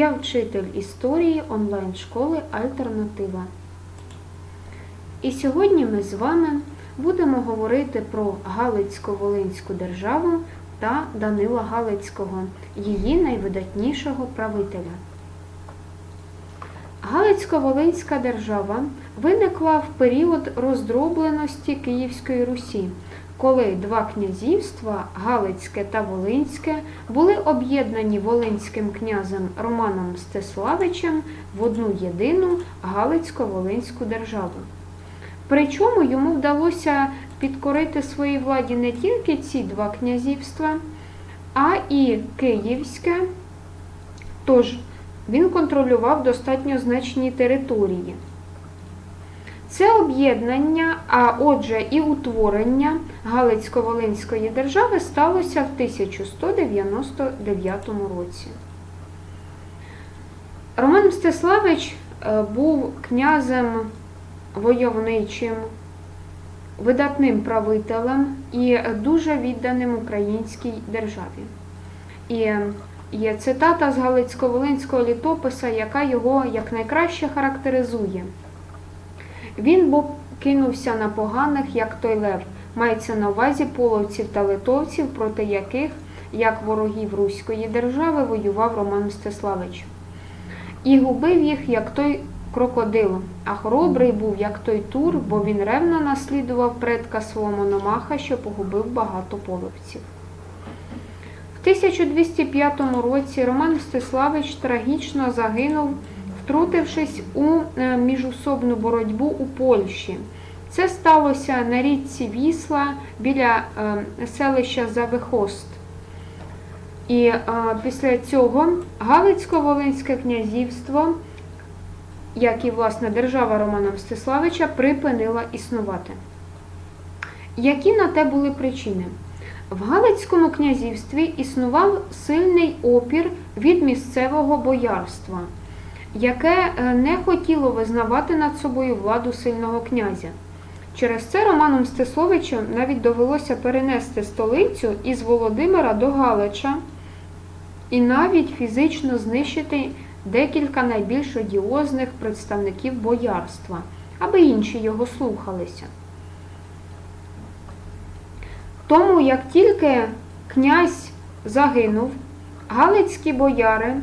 Я вчитель історії онлайн-школи Альтернатива. І сьогодні ми з вами будемо говорити про Галицько-Волинську державу та Данила Галицького, її найвидатнішого правителя. Галицько-Волинська держава виникла в період роздробленості Київської Русі, коли два князівства Галицьке та Волинське були об'єднані Волинським князем Романом Мстиславичем в одну єдину Галицько-Волинську державу. Причому йому вдалося підкорити своїй владі не тільки ці два князівства, а і Київське. Тож він контролював достатньо значні території. Це об'єднання, а отже, і утворення Галицько-Волинської держави сталося в 1199 році. Роман Мстиславич е, був князем войовничим, видатним правителем і дуже відданим українській державі. І є цитата з Галицько-Волинського літописа, яка його якнайкраще характеризує. Він був кинувся на поганих, як той лев, мається на увазі половців та литовців, проти яких, як ворогів Руської держави, воював Роман Мстиславич. І губив їх, як той крокодил, а хоробрий був, як той тур, бо він ревно наслідував предка свого Мономаха, що погубив багато половців. В 1205 році Роман Мстиславич трагічно загинув, втрутившись у е, міжусобну боротьбу у Польщі. Це сталося на річці Вісла біля е, селища Завихост. І е, після цього Галицько-Волинське князівство, як і власне держава Романа Мстиславича, припинила існувати. Які на те були причини? В Галицькому князівстві існував сильний опір від місцевого боярства, яке е, не хотіло визнавати над собою владу сильного князя. Через це Роману Мстиславичу навіть довелося перенести столицю із Володимира до Галича і навіть фізично знищити декілька найбільш одіозних представників боярства, аби інші його слухалися. Тому, як тільки князь загинув, галицькі бояри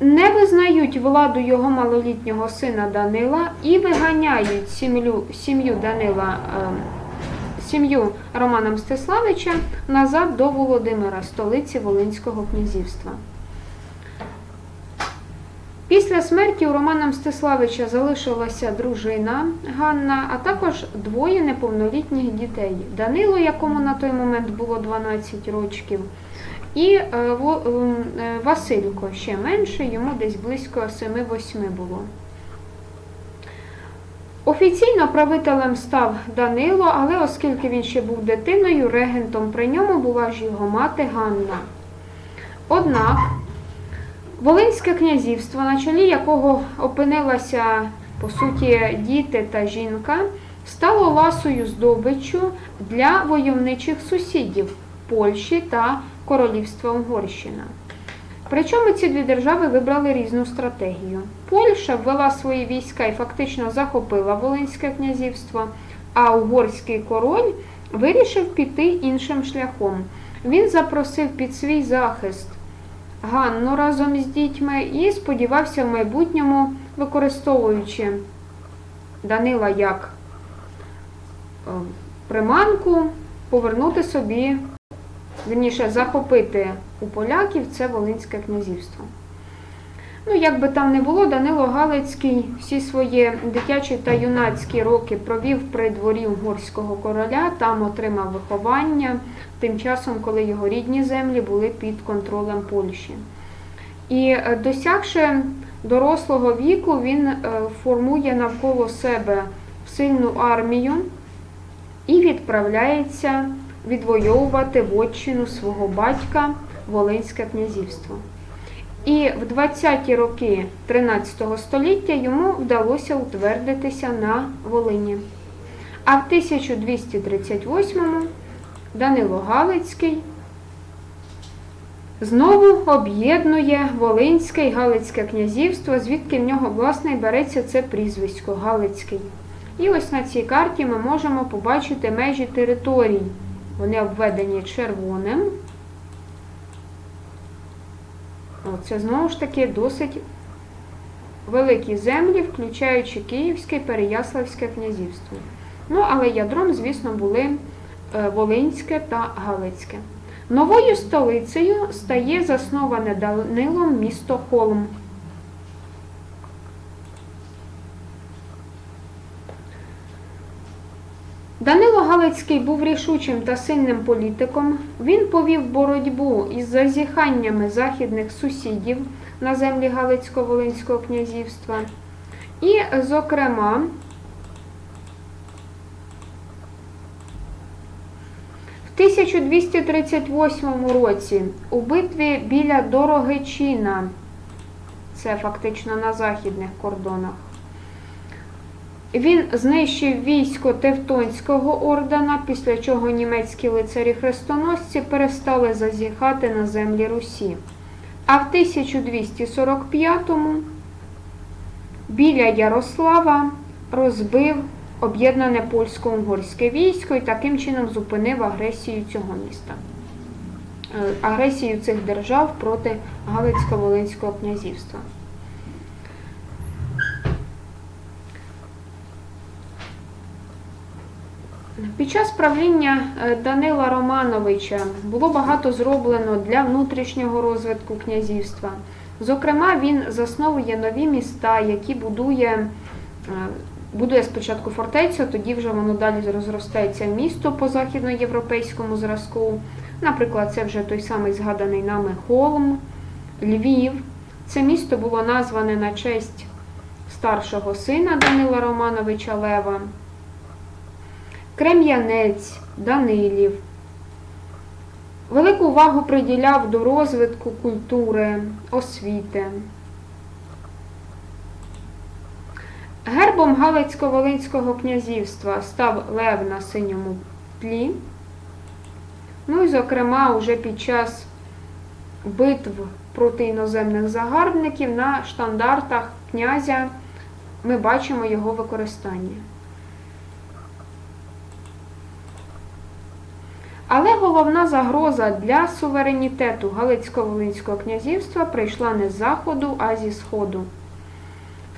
не визнають владу його малолітнього сина Данила і виганяють сім'ю сім'ю Данила, е, сім'ю Романа Мстиславича назад до Володимира, столиці Волинського князівства. Після смерті у Романа Мстиславича залишилася дружина Ганна, а також двоє неповнолітніх дітей. Данило, якому на той момент було 12 років, і е, е, Василько ще менше, йому десь близько 7-8 було. Офіційно правителем став Данило, але оскільки він ще був дитиною, регентом при ньому була ж його мати Ганна. Однак Волинське князівство, на чолі якого опинилася по суті діти та жінка, стало ласою здобиччю для войовничих сусідів Польщі та Королівства Угорщина. Причому ці дві держави вибрали різну стратегію. Польща ввела свої війська і фактично захопила Волинське князівство, а угорський король вирішив піти іншим шляхом. Він запросив під свій захист Ганну разом із дітьми і сподівався в майбутньому, використовуючи Данила як е, приманку, повернути собі, вірніше, захопити у поляків це Волинське князівство. Ну, як би там не було, Данило Галицький всі свої дитячі та юнацькі роки провів при дворі угорського короля, там отримав виховання, тим часом, коли його рідні землі були під контролем Польщі. І е, досягши дорослого віку, він е, формує навколо себе сильну армію і відправляється відвоювати вотчину свого батька Волинське князівство. І в 20-ті роки 13 століття йому вдалося утвердитися на Волині. А в 1238-му Данило Галицький знову об'єднує Волинське і Галицьке князівство, звідки в нього, власне, і береться це прізвисько Галицький. І ось на цій карті ми можемо побачити межі територій. Вони обведені червоним. Це знову ж таки досить великі землі, включаючи Київське і Переяславське князівство. Ну, але ядром, звісно, були е, Волинське та Галицьке. Новою столицею стає засноване Данилом місто Холм. Данило Галицький був рішучим та сильним політиком. Він повів боротьбу із зазіханнями західних сусідів на землі Галицько-Волинського князівства. І, зокрема, в 1238 році у битві біля Дорогичина, це фактично на західних кордонах, він знищив військо Тевтонського ордена, після чого німецькі лицарі-хрестоносці перестали зазіхати на землі Русі. А в 1245-му біля Ярослава розбив об'єднане польсько-угорське військо і таким чином зупинив агресію цього міста, Е, агресію цих держав проти Галицько-Волинського князівства. Під час правління е, Данила Романовича було багато зроблено для внутрішнього розвитку князівства. Зокрема, він засновує нові міста, які будує, е, будує спочатку фортецю, тоді вже воно далі розростається місто по західноєвропейському зразку. Наприклад, це вже той самий згаданий нами Холм, Львів. Це місто було назване на честь старшого сина Данила Романовича Лева. Крем'янець, Данилів. Велику увагу приділяв до розвитку культури, освіти. Гербом Галицько-Волинського князівства став лев на синьому тлі. Ну і, зокрема, уже під час битв проти іноземних загарбників на штандартах князя ми бачимо його використання. Але головна загроза для суверенітету Галицько-Волинського князівства прийшла не з заходу, а зі сходу.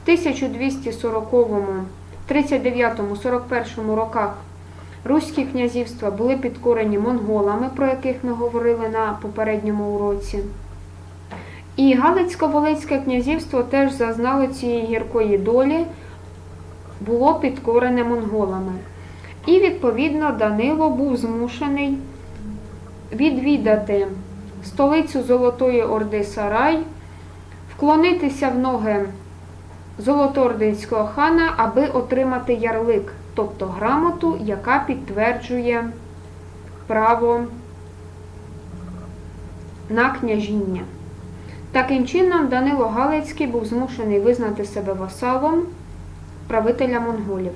В 1240-39-41 роках руські князівства були підкорені монголами, про яких ми говорили на попередньому уроці. І Галицько-Волинське князівство теж зазнало цієї гіркої долі, було підкорене монголами. І, відповідно, Данило був змушений відвідати столицю Золотої Орди Сарай, вклонитися в ноги Золотоординського хана, аби отримати ярлик, тобто грамоту, яка підтверджує право на княжіння. Таким чином, Данило Галицький був змушений визнати себе васалом правителя монголів.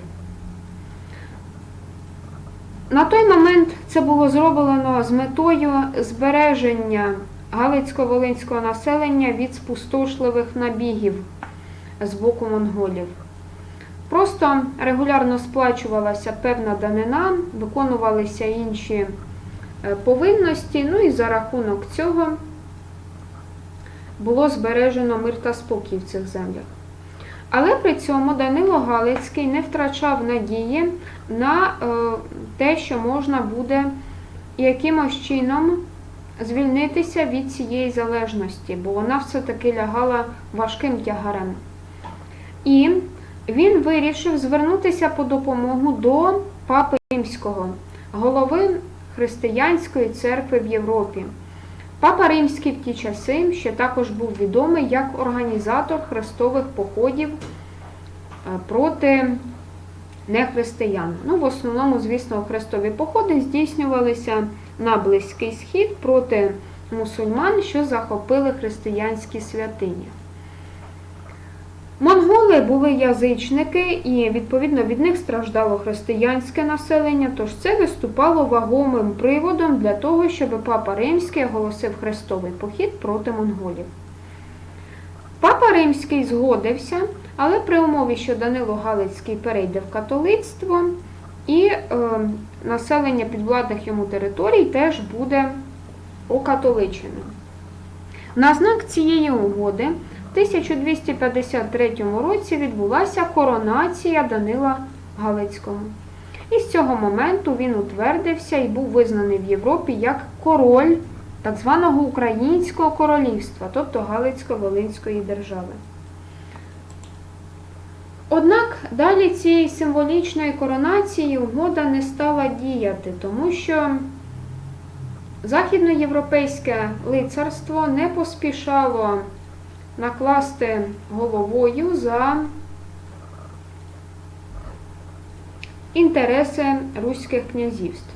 На той момент це було зроблено з метою збереження галицько-волинського населення від спустошливих набігів з боку монголів. Просто регулярно сплачувалася певна данина, виконувалися інші е, повинності, ну і за рахунок цього було збережено мир та спокій в цих землях. Але при цьому Данило Галицький не втрачав надії на е, те, що можна буде якимось чином звільнитися від цієї залежності, бо вона все-таки лягала важким тягарем. І він вирішив звернутися по допомогу до Папи Римського, голови християнської церкви в Європі. Папа Римський в ті часи ще також був відомий як організатор хрестових походів е, проти нехристиян. Ну, в основному, звісно, хрестові походи здійснювалися на Близький Схід проти мусульман, що захопили християнські святині. Монголи були язичники і, відповідно, від них страждало християнське населення, тож це виступало вагомим приводом для того, щоб Папа Римський оголосив хрестовий похід проти монголів. Папа Римський згодився, але при умові, що Данило Галицький перейде в католицтво, і е, населення підвладних йому територій теж буде окатоличеним. На знак цієї угоди 1253 році відбулася коронація Данила Галицького. І з цього моменту він утвердився і був визнаний в Європі як король так званого Українського королівства, тобто Галицько-Волинської держави. Однак далі цієї символічної коронації угода не стала діяти, тому що західноєвропейське лицарство не поспішало накласти головою за інтереси руських князівств.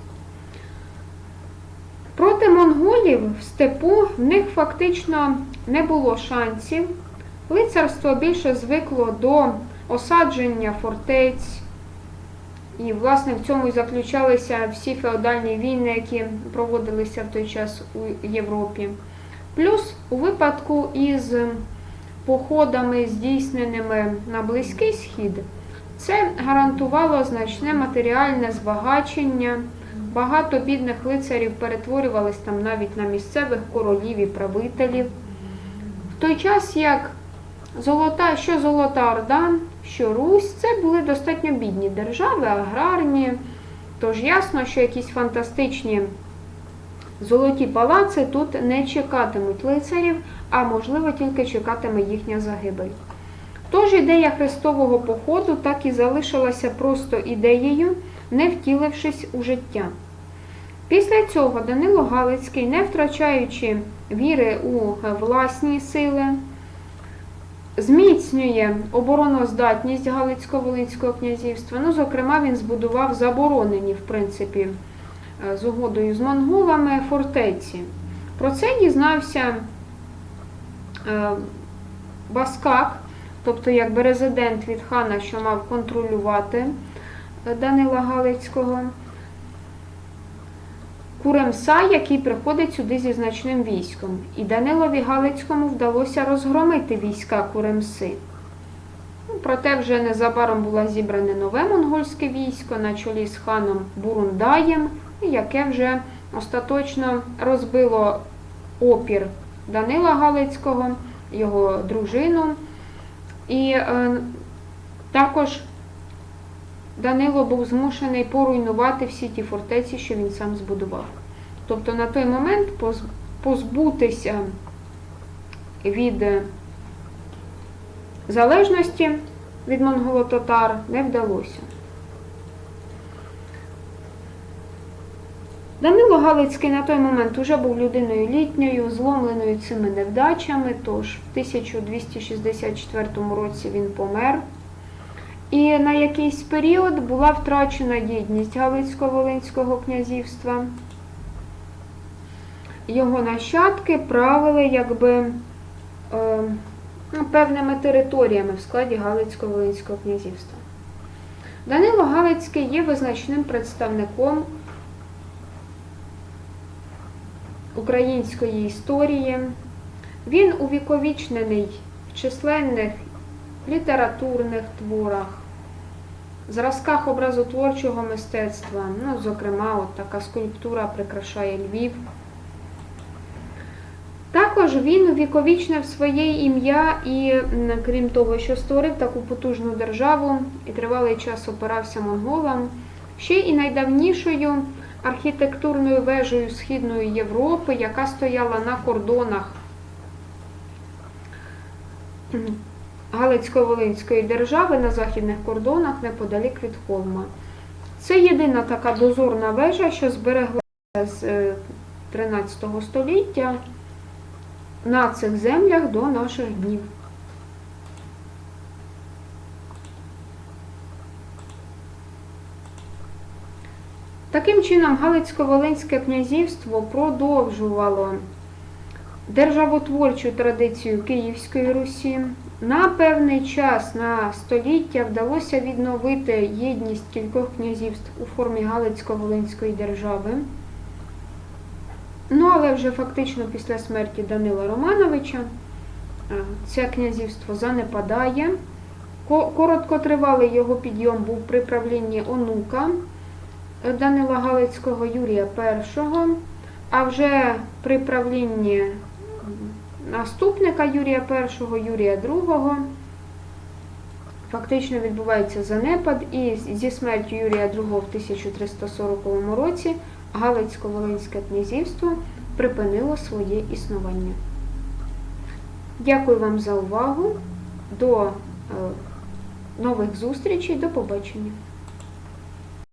Проти монголів в степу в них фактично не було шансів. Лицарство більше звикло до осадження фортець, і, власне, в цьому і заключалися всі феодальні війни, які проводилися в той час у Європі. Плюс у випадку із походами, здійсненими на Близький Схід, це гарантувало значне матеріальне збагачення. Багато бідних лицарів перетворювались там навіть на місцевих королів і правителів. В той час як Золота, що Золота Орда, що Русь, це були достатньо бідні держави, аграрні. Тож ясно, що якісь фантастичні золоті палаци тут не чекатимуть лицарів, а можливо тільки чекатиме їхня загибель. Тож ідея хрестового походу так і залишилася просто ідеєю, не втілившись у життя. Після цього Данило Галицький, не втрачаючи віри у власні сили, зміцнює обороноздатність Галицько-Волинського князівства. Ну, зокрема, він збудував заборонені, в принципі, з угодою з монголами фортеці. Про це дізнався е, Баскак, тобто якби резидент від хана, що мав контролювати е, Данила Галицького. Куремса, який приходить сюди зі значним військом, і Данилові Галицькому вдалося розгромити війська Куремси. Ну, Проте вже незабаром було зібране нове монгольське військо на чолі з ханом Бурундаєм, яке вже остаточно розбило опір Данила Галицького, його дружину. І е, також Данило був змушений поруйнувати всі ті фортеці, що він сам збудував. Тобто на той момент позбутися від залежності від монголо-татар не вдалося. Данило Галицький на той момент уже був людиною літньою, зломленою цими невдачами, тож в 1264 році він помер. І на якийсь період була втрачена єдність Галицько-Волинського князівства. Його нащадки правили якби е, ну, певними територіями в складі Галицько-Волинського князівства. Данило Галицький є визначним представником української історії. Він увіковічнений в численних літературних творах, зразках образотворчого мистецтва. Ну, зокрема, от така скульптура прикрашає Львів. Також він увіковічнив своє ім'я і, крім того, що створив таку потужну державу і тривалий час опирався монголам, ще і найдавнішою архітектурною вежею Східної Європи, яка стояла на кордонах Галицько-Волинської держави на західних кордонах неподалік від Холма. Це єдина така дозорна вежа, що збереглася з 13 століття на цих землях до наших днів. Таким чином, Галицько-Волинське князівство продовжувало державотворчу традицію Київської Русі, На певний час, на століття, вдалося відновити єдність кількох князівств у формі Галицько-Волинської держави. Ну, але вже фактично після смерті Данила Романовича е, це князівство занепадає. Короткотривалий його підйом був при правлінні онука Данила Галицького Юрія І, а вже при правлінні наступника Юрія І, Юрія II, фактично відбувається занепад, і зі смертю Юрія II в 1340 році Галицько-Волинське князівство припинило своє існування. Дякую вам за увагу. До е, нових зустрічей, до побачення.